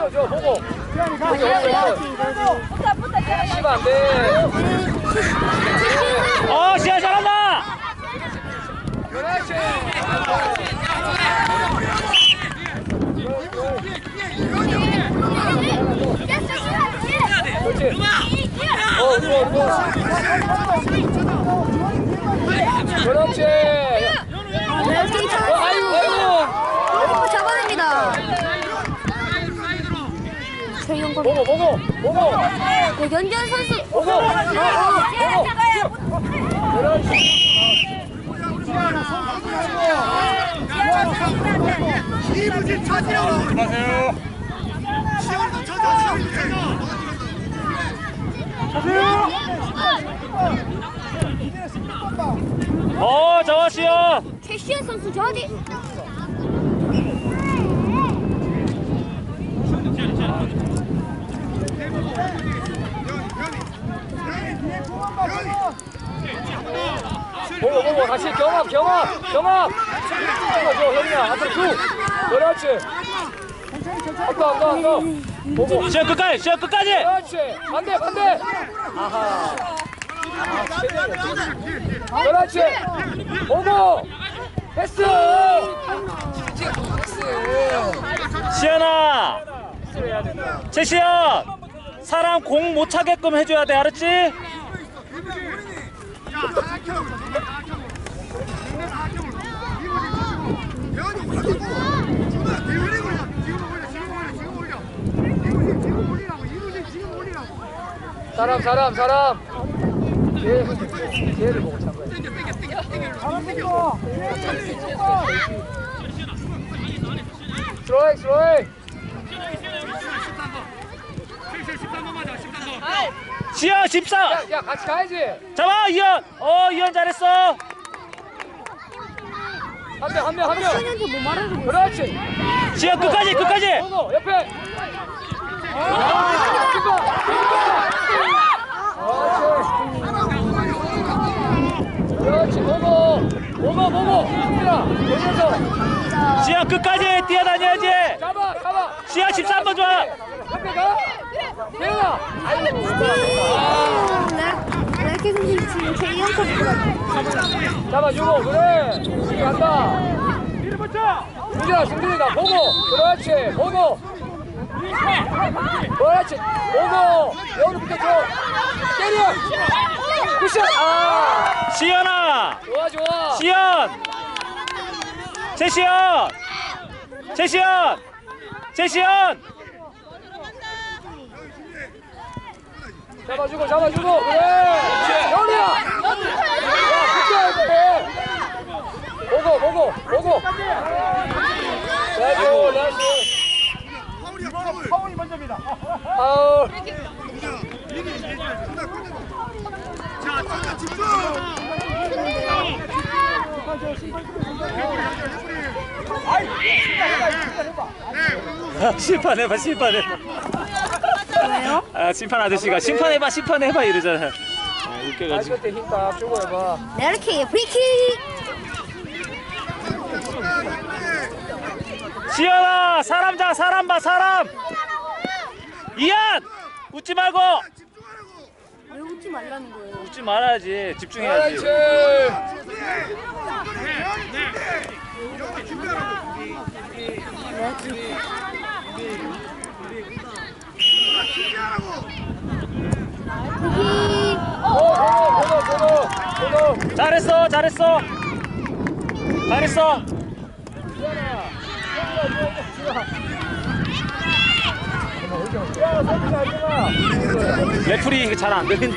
끌어줘 보고. 네, 여기 여기 치면 안돼 어 시야 잘한다. 그렇지. 그렇지. 어 우와 우와 그렇지. 어. 아이고 아이고 어, 잡아냅니다. 최영건. 보고 보고 보고 네, 연전 선수. 보고 보고 그렇지 이부진 찾으라고! 안녕하세요 시원도 찾아! 시원도 어 좋아 시야 최시현 선수 저어디? 보고 보고 다시 경합 경합 경합. 찍어줘 형이야. 앞으로 쭉. 그렇지. 아까 아까 아까 보고. 시야 끝까지 시야 끝까지. 그렇지. 반대 반대. 아하. 아. 그렇지. 보고. 패스. 시연아. 최시연. 사람 공 못 차게끔 해줘야 돼 알았지? 사람 사람 사람. 얘 얘를 보고 찬 거야 스트라이크 스트라이크 시연 14 야, 야 같이 가야지. 잡아 이현. 어 이현 잘했어. 한 명 한 명 한명. 최현한테 뭐 말하는 거야? 그렇지. 시연 끝까지 끝까지. 번호 옆에. 아, 김바 그렇지. 보고 보고 김민아 여기서. 시연 끝까지 뛰어다녀야지. 잡아 잡아. 시연 13번 좋아. 옆에 가 태연아 이렇게 선수 지금 최영 선수가 잡아주고 그래. 간다. 승진아 승진이가 보고. 그렇지 보고. 그렇지 보고. 여기로 붙여줘. 때려. 굿샷 아. 시연아. 좋아 좋아. 시연. 최시연. 최시연. 최시연 잡아주고 잡아주고. 그래. 여기야. 야 붙여야 돼. 보고 보고 보고. 나이스 나이스. 파울이 먼저입니다. 자, 자, 집중! 심판해봐 심판해봐 왜요? 아 심판 아저씨가 심판해봐 심판해봐 이러잖아. 아, 웃겨가지고. 발 끝에 힘딱 주고 해봐. 네, 이렇게 프리킥. 시연아 사람 자 사람 봐 사람. 이한 웃지 말고. 왜 웃지 말라는 거예요? 웃지 말아야지. 집중해야지. 번호 잘했어 잘했어. 잘했어. 레프리 잘안 되는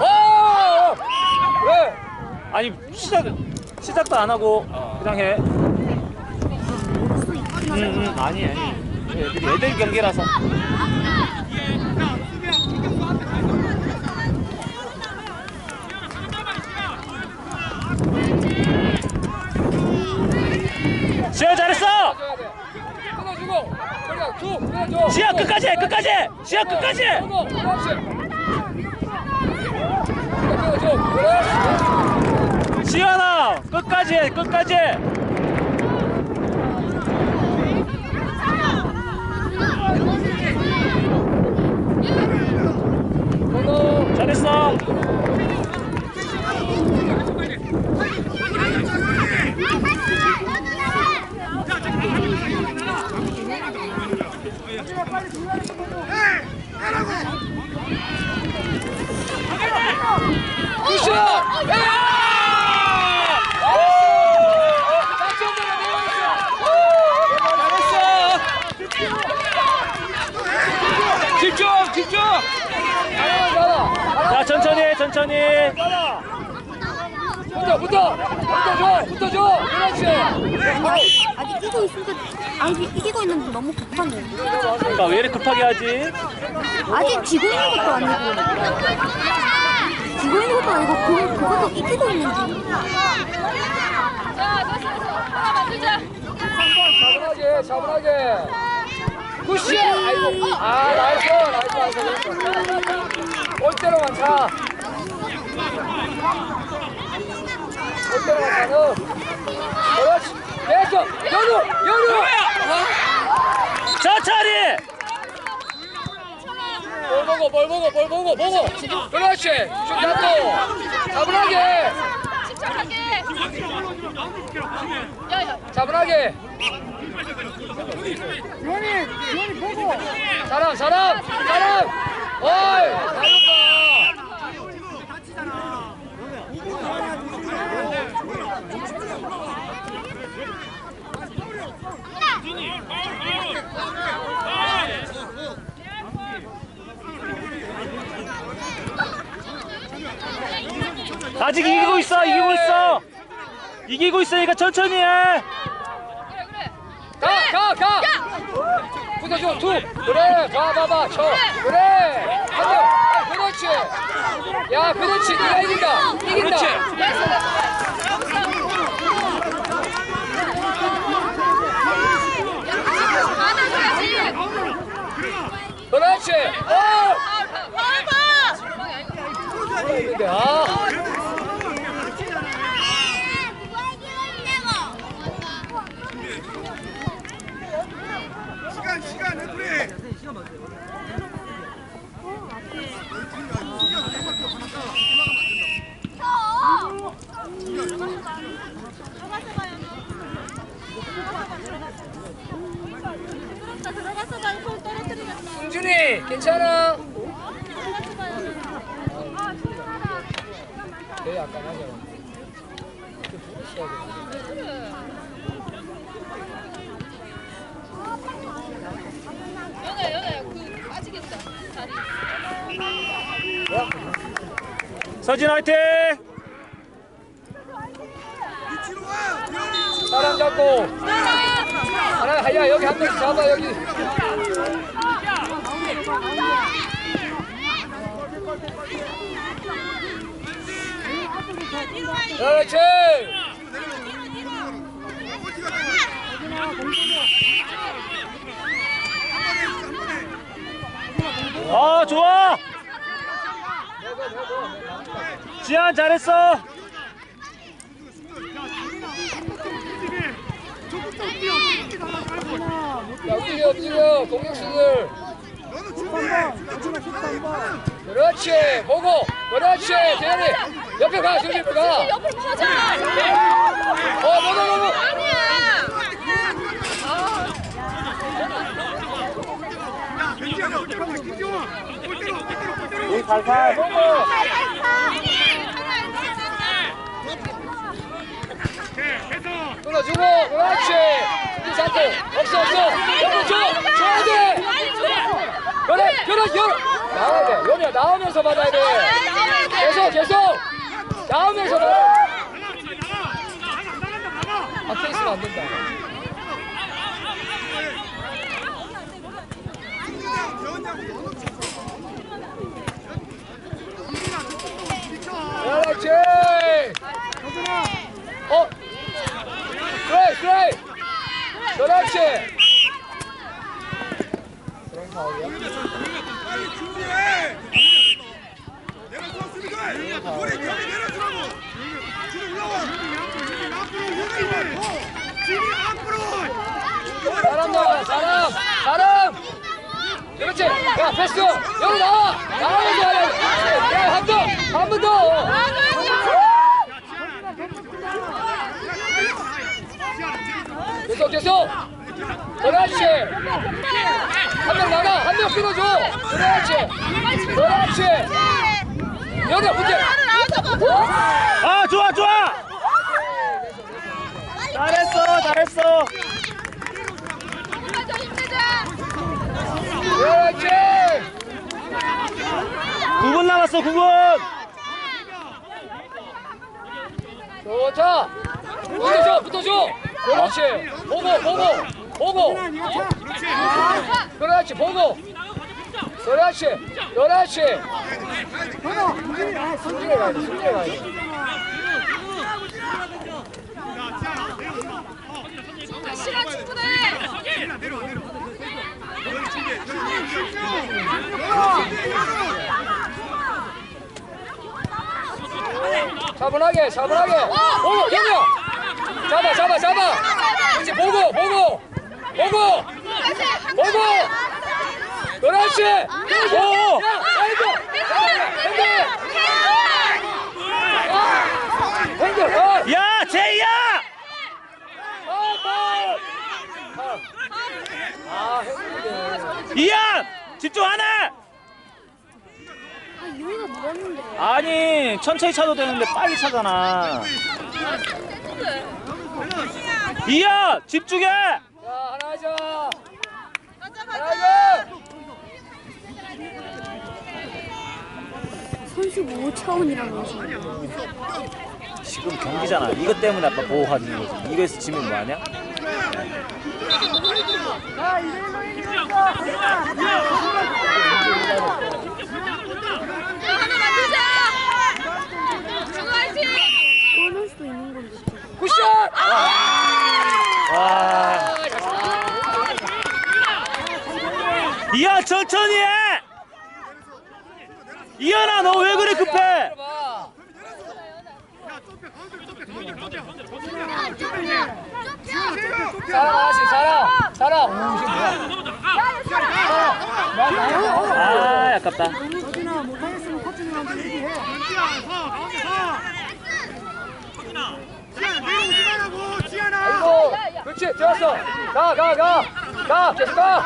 어! 왜? 아니 시작 시작도 안 하고 그냥 해. 응, 응, 아니 아니. 애들 애들 경기라서. 지아 잘했어. 줘야 돼. 끊어주고. 저리가 지아 끝까지 해, 끝까지. 지아 끝까지. 지아나 끝까지 해, 끝까지. 끊어. 잘했어. 굿샷! 야! 오! 작전대로 잘했어! 집중! 집중! 잘하면 잘하! 자 천천히 해, 천천히. 붙어! 붙어! 붙어줘! 붙어줘! 그렇지! 아직, 아직 이기고 있으니까 아직 이기고 있는데 너무 급하네. 그러니까 왜 이렇게 급하게 하지? 아직 지고 있는 것도 아니고. 지고 있는 것도 아니고 그, 그것도 이기고 있는지. 차분하게 차분하게 굿샷! 아이고 아 나이스 나이스 나이스 올 때로만 차. 올 때로만 차는 그렇지 됐어 연우 연우! 천천히. 뭘 보고 뭘 보고 뭘 보고 보고! 그렇지! 슛 잡고! 차분하게! 차분하게! 사람 사람! 사람! 어이 잘했다 아직 이기고 있어, 이기고 있어. 이기고 있으니까 천천히 해. 가, 가, 가! 붙어줘, 툭! 그래, 가, 봐봐, 쳐! 그래! 한 명! 아, 그렇지! 야, 그렇지! 네가 이긴다! 이긴다! 그렇지. 그렇지! 어! 근데, 아! 시간 시간 레프리 승준이, 괜찮아? 하냐. 연아야 연아야 그 빠지겠다 다리 서진 화이팅. 사람 잡고. 하나, 야, 여기 한 명씩 잡아, 여기. 그렇지! 아 좋아. 지한 잘했어. 야, 움직여, 움직여, 공격수들. 그렇지, 보고. 그렇지, 대현이. 옆에 가, 승진 가. 옆으로 퍼져 어, 보고, 보고. 아니야 때로 살살. 보고. 끊어주고 그렇지 잡고 없어 없어 옆으로 줘 줘야 돼 그래 그래 열 나와야 돼 연이야 나오면서 받아야 돼. 계속 계속. 나오면서 받아 앞에 있으면 안 된다 그렇지 어 그래 그래 그렇지 그런 파울이야? 빨리 준비해 내려주었으니까 우리 경기 내려주라고 지금 올라와 지금 앞으로 사람 나와 사람 사람 그렇지 야 패스 여기 나와 나와야지 야한번한번더 계속 계속 그렇지 한 명 나가 한 명 끊어줘 그렇지. 여기 문제. 아 좋아 좋아. 잘했어 잘했어. 그렇지. 9분 남았어 9분. 좋다 붙어줘 붙어줘. 그렇지. 보고 보고 보고. 그렇지 보고 그렇지 그렇지 승진해 가야 돼 승진해 가야 돼 시간 충분해. 차분하게 차분하게. 보고 현영 잡아 잡아 잡아. 그렇지 보고 보고. 보고. 보고 그렇지 오! 야 아이고 핸들 핸들 아야 제이야 아. 이안 집중 하나 아. 아니 천천히 차도 되는데 빨리 차잖아 이안 집중해 자, 하나 하자. 하나 하자. 선수 5차원이라는 거지. 지금 경기잖아 이것 때문에 아빠 보호하는 거지 이거에서 지면 뭐하냐. 끊을 수도 있는 건데. 굿샷! 와 이안 천천히 해 이안아 너 왜 그래 급해. 사람. 오, 이게 뭐야? 아 아깝다 그렇지, 좋았어. 가, 가, 가. 가, 계속 가.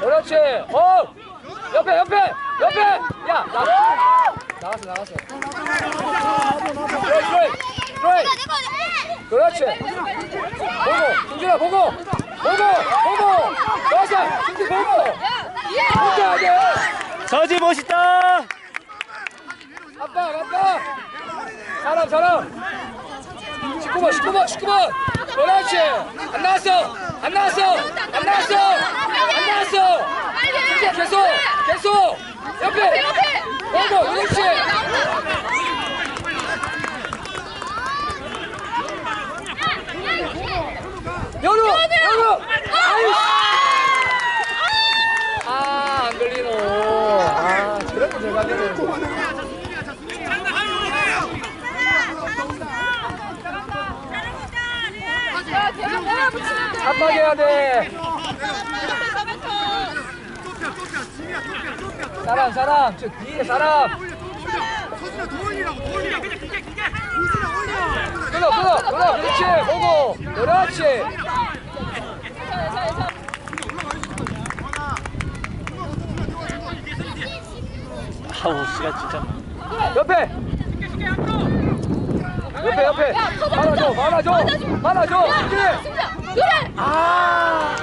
그렇지. 어! 옆에, 옆에, 옆에. 야, 나. 나갔어, 나갔어. 그래, 그래. 그렇지. 보고, 승준아, 보고. 보고, 보고. 좋았어. 승준 보고. 진짜 돼. 저지 멋있다 아빠, 아빠. 사람, 사람. 19번, 19번, 19번. 그렇지. 안 나왔어. 안 나왔어. 안 나왔어. 안 나왔어. 이제 계속, 계속. 옆에. 보고, 그렇지. 연우, 연우. 아이씨. 아, 안 걸리노. 아, 저렇게 들어가면은. 압박해야 돼. 사람. 저 뒤에 사람. 서준아 도원이라고 도원이라고 그냥 그게 그게 우진아 올려 끊어, 끊어, 끊어. 그렇지. 보고. 그렇지. 아우 시간 진짜 옆에. 옆에 옆에 막아줘 승진이 승자 그래 아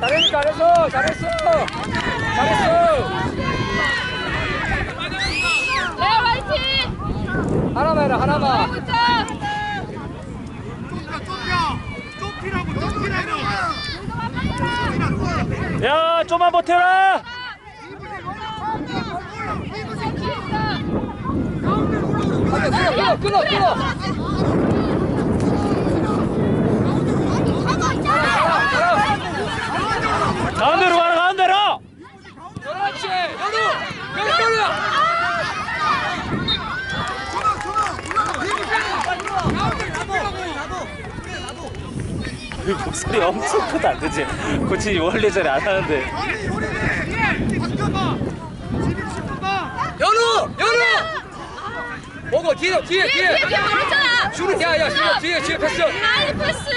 잘했어 잘했어 잘했어 잘했어 네 화이팅 하나만 해라 하나만 야 좀만 버텨라 끊어 끊어 끊어 가운데로 그렇지 연우 연우 연우야 그 목소리 엄청 크다 그치? 코치 원래 저래 안 하는데. 바꿔봐 지금 10분 봐 연우! 연우! 보고 뒤에 뒤에 뒤에. 뒤에 뒤에 뒤에 멀었잖아. 주는 야야 뒤에 뒤에 패스. 아이 패스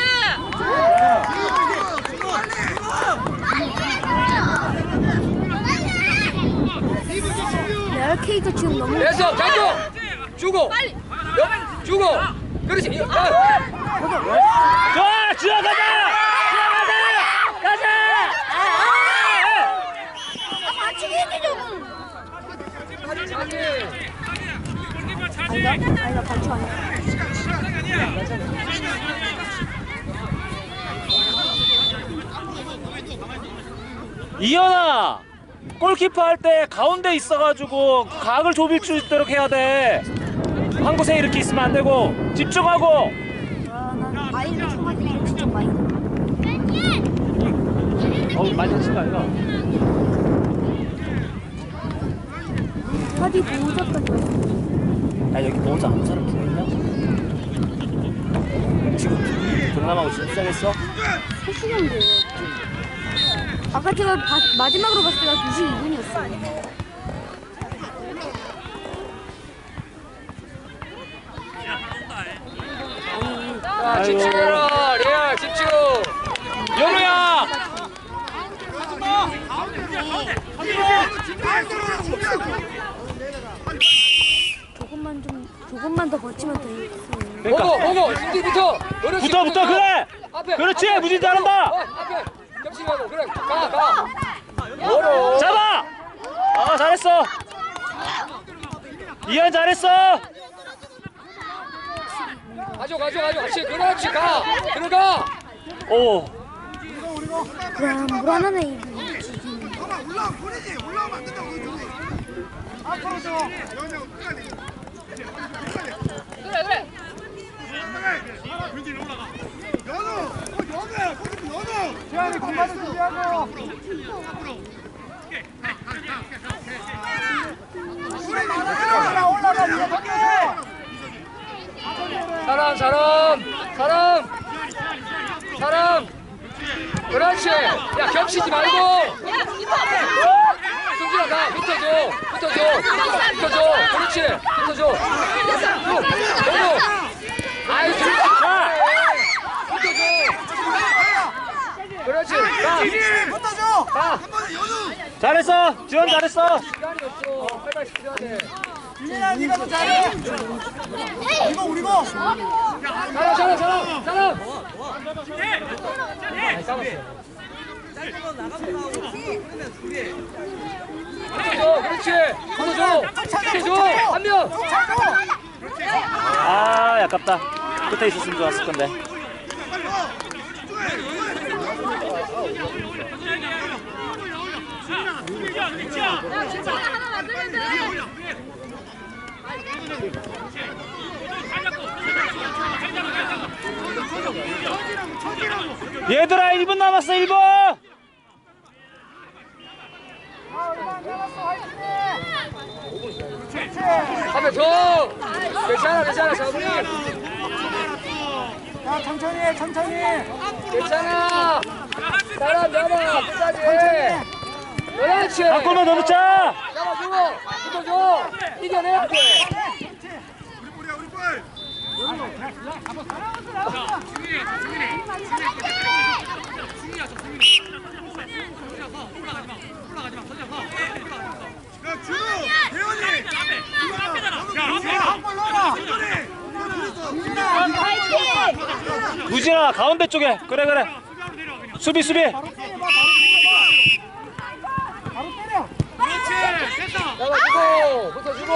레알 케이가 지금 너무 됐어. 장조 주고. 빨리. 옆 주고. 그렇지. 야 좋아. 지어 가자. 지어 가자. 맞추기 아니다 반추 아니야 이현아 골키퍼 할 때 가운데 있어가지고 각을 좁힐 수 있도록 해야 돼 한 곳에 이렇게 있으면 안 되고 집중하고. 진짜 어우 많이 다친 거 아니야? 바디 보호자까지 왔어 야? 여기 보호자 아무 사람 누구 있냐? 지금 동남하고 지금 시작했어? 소시경도 아까 제가 바, 마지막으로 봤을 때가 92분이었어 자 집중해라 레알 집중 연우야 조금만 좀 조금만 더 버티면 되겠어요 그러니까 보고 그렇지 붙어 붙어 그래! 앞에. 그렇지 앞에, 무진 잘한다! 어, 앞에. 겹 그래 가 가. 멀어 잡아! 아 잘했어. 이현 잘했어. 가져 가져 가져. 같이 그렇지 가. 들어가. 오. 그럼 지금 봐봐 올라와 보내지 올라오면 안 된다고 앞으로 줘 연우 끝까지 그래 그래 연우 어 연우야 거기 재환이 공간을 준비하고 올라가 올라가 네가 바뀌어줘 사람 사람 사람 사람. 그렇지. 야 겹치지 말고. 승진아 가 붙어줘. 붙어줘. 붙어줘. 그렇지. 붙어줘. 너도 아이 자 붙어줘 그렇지 가 붙어줘. 가. 한 번에 연우 잘했어. 지원 잘했어. 시간이 없어 빨리 시켜야 돼 유민아 네가 더 잘해. 이거 우리 거. 사람 사람 사람 사람 아이, 싸웠어. 붙어줘 그렇지. 붙어줘 붙어줘 한명. 아 아깝다. 끝에 있었으면 좋았을 건데 야 진짜 하나 만들면 돼 얘들아 1분 남았어 1분. 한명 더 괜찮아 괜찮아 사부님 야 천천히 해 천천히. 괜찮아. 사람 잡아 끝까지 그렇지. 한 골만 더 넣자 잡아주고 붙어줘. 이겨내야 돼. 우리 볼이야 우리 볼 야 준우 대현이 우진아 가운데 쪽에. 그래 그래. 수비 수비 그렇지 됐다 잡아주고 붙어주고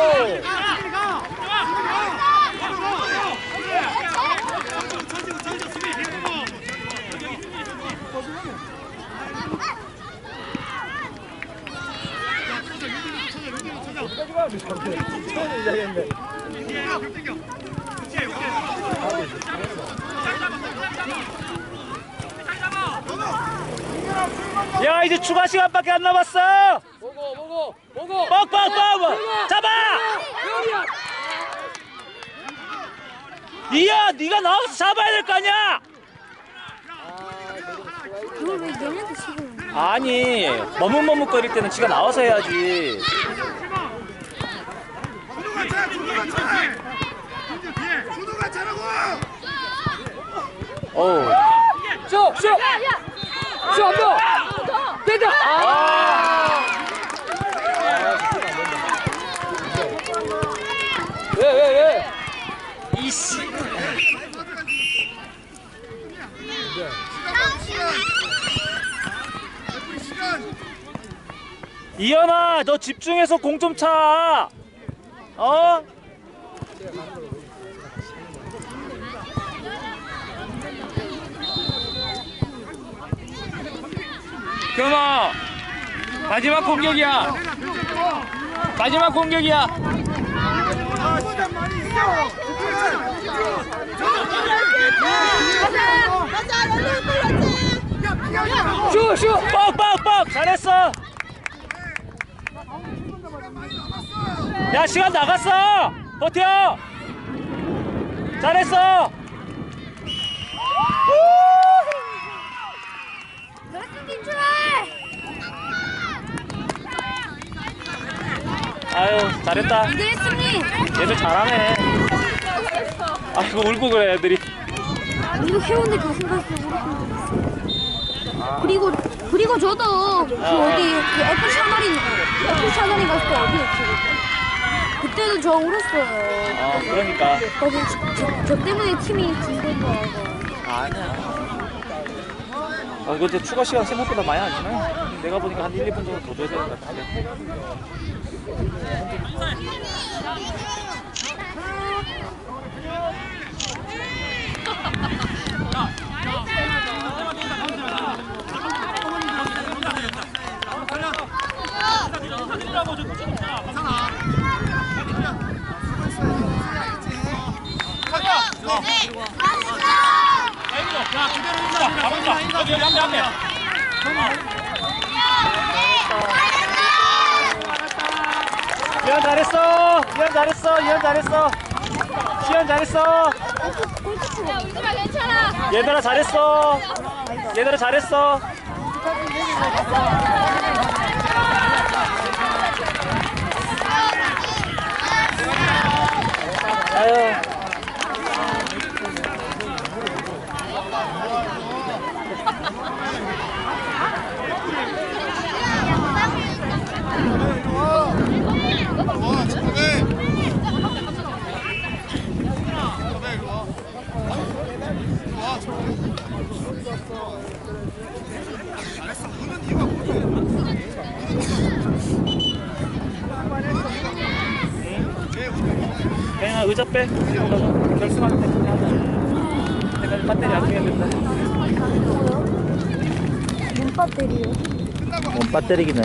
야 이제 추가 시간밖에 안 남았어 뻑뻑뻑. 잡아! 이야. 네가 나와서 잡아야 될 거 아니야! 그걸 왜 얘네한테 지금 아니 머뭇머뭇거릴 때는 지가 나와서 해야지. 준우가 차 준우가 차 준우가 차라고 어우. 슛슛슛한명 됐다 아 왜왜왜 이씨 이현아 너 집중해서 공 좀 차. 어? 경아 마지막 공격이야 마지막 공격이야 슛슛 뻑뻑뻑 잘했어. 야 시간 나갔어. 버텨. 잘했어. 아유 잘했다. 얘들 잘하네. 아이고 울고 그래 애들이. 우리도 해운대 교수가 그리고 그리고 저도 그 어디 그 애플 샤머린 애플 샤머린 갔을 때 어디였지 그때도 저 울었어요 아 그러니까. 저, 저, 저 때문에 팀이 진된 거야 이거. 아니야. 아, 이거 이제 추가 시간 생각보다 많이 안 주네. 내가 보니까 한 1, 2분 정도 더 줘야 되는 것 같 은데. 이현 잘했어. 이현 잘했어. 이현 잘했어. 시현 잘했어. 우지마 괜찮아 얘들아 잘했어. 얘들아 잘했어. జరిగిన